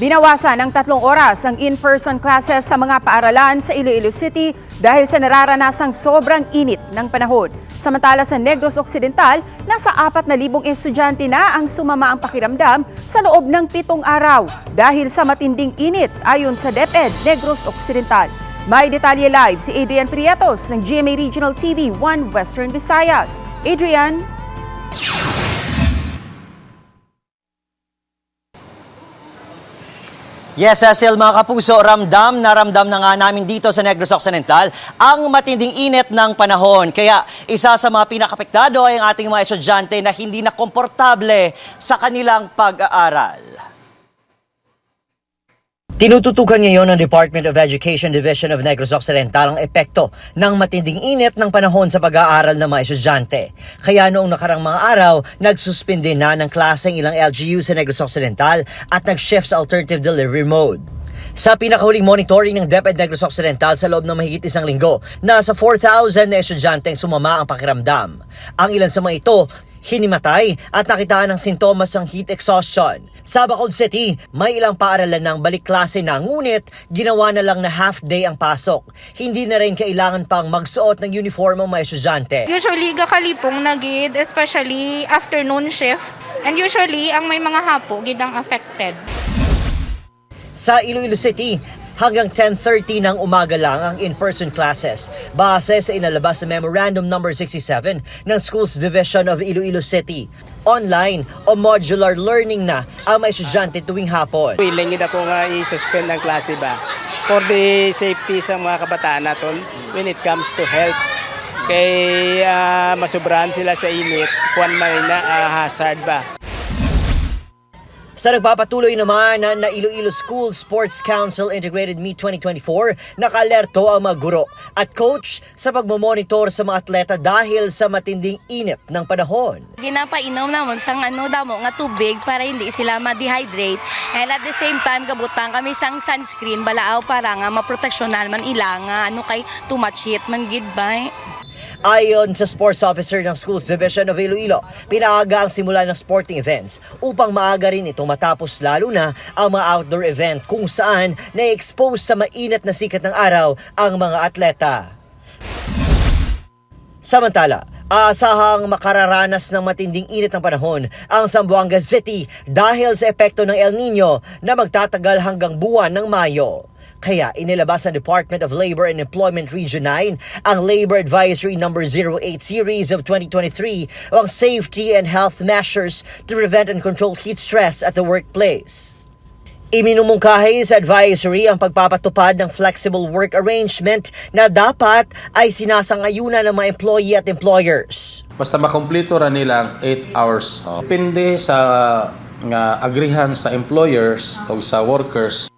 Binawasan ng tatlong oras ang in-person classes sa mga paaralan sa Iloilo City dahil sa nararanasang sobrang init ng panahon. Samantala sa Negros Occidental, nasa 4,000 estudyante na ang sumama ang pakiramdam sa loob ng pitong araw dahil sa matinding init ayon sa DepEd Negros Occidental. May detalye live si Adrian Prietos ng GMA Regional TV 1 Western Visayas. Adrian? Yes, Cecil, mga kapuso, ramdam na ramdam na nga namin dito sa Negros Occidental ang matinding init ng panahon. Kaya isa sa mga pinakapektado ay ang ating mga estudyante na hindi na komportable sa kanilang pag-aaral. Tinututukan ngayon ng Department of Education Division of Negros Occidental ang epekto ng matinding init ng panahon sa pag-aaral ng mga estudyante. Kaya noong nakarang mga araw, nagsuspinde na ng klaseng ilang LGU sa Negros Occidental at nag-shift sa alternative delivery mode. Sa pinakahuling monitoring ng DepEd Negros Occidental sa loob ng mahigit isang linggo, nasa 4,000 na estudyante ang sumama ang pakiramdam. Ang ilan sa mga ito, hinimatay at nakitaan ng sintomas ng heat exhaustion. Sa Bacolod City, may ilang paaralan ng balik klase na ngunit ginawa na lang na half day ang pasok. Hindi na rin kailangan pang magsuot ng uniform ang mga estudyante. Usually, gakalipong na gid, especially afternoon shift. And usually, ang may mga hapo, gid ang affected. Sa Iloilo City, hanggang 10.30 ng umaga lang ang in-person classes base sa inalabas sa Memorandum Number 67 ng Schools Division of Iloilo City. Online o modular learning na ang mga estudyante tuwing hapon. Willing ako nga i-suspend ang klase ba for the safety sa mga kabataan naton when it comes to health. Kay ah, masubrahan sila sa init, kuan man na ah, hazard ba. Sa nagpapatuloy naman na, Iloilo School Sports Council Integrated Meet 2024, nakalerto ang mga guro at coach sa pagmamonitor sa mga atleta dahil sa matinding init ng panahon. Ginapainom namon sang ano damo nga tubig para hindi sila ma-dehydrate. And at the same time kabutang kami sang sunscreen balaaw para nga maproteksyonan man ila nga ano kay too much heat man gid bay. Ayon sa sports officer ng Schools Division of Iloilo, pinaaga ang simula ng sporting events upang maaga rin itong matapos lalo na ang mga outdoor event kung saan na-expose sa mainit na sikat ng araw ang mga atleta. Samantala, aasahang makararanas ng matinding init ng panahon ang Zamboanga City dahil sa epekto ng El Nino na magtatagal hanggang buwan ng Mayo. Kaya inilabas ng Department of Labor and Employment Region 9 ang Labor Advisory Number 08 Series of 2023 o ang Safety and Health Measures to Prevent and Control Heat Stress at the Workplace. Iminumungkahi sa advisory ang pagpapatupad ng flexible work arrangement na dapat ay sinasangayunan ng mga employee at employers. Basta makompleto ra nila ang 8 hours. Oh. Depende sa nga agrihan sa employers o sa workers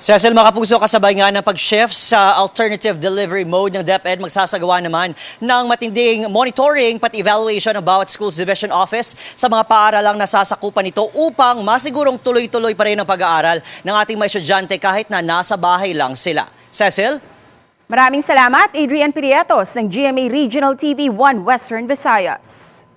Cecil Makapuso kasabay nga ng pag-shift sa alternative delivery mode ng DepEd magsasagawa naman ng matinding monitoring pati evaluation ng bawat schools division office sa mga paaralang nasasakupan nito upang masigurong tuloy-tuloy pa rin ang pag-aaral ng ating mga estudyante kahit na nasa bahay lang sila. Cecil? Maraming salamat, Adrian Prietos ng GMA Regional TV 1 Western Visayas.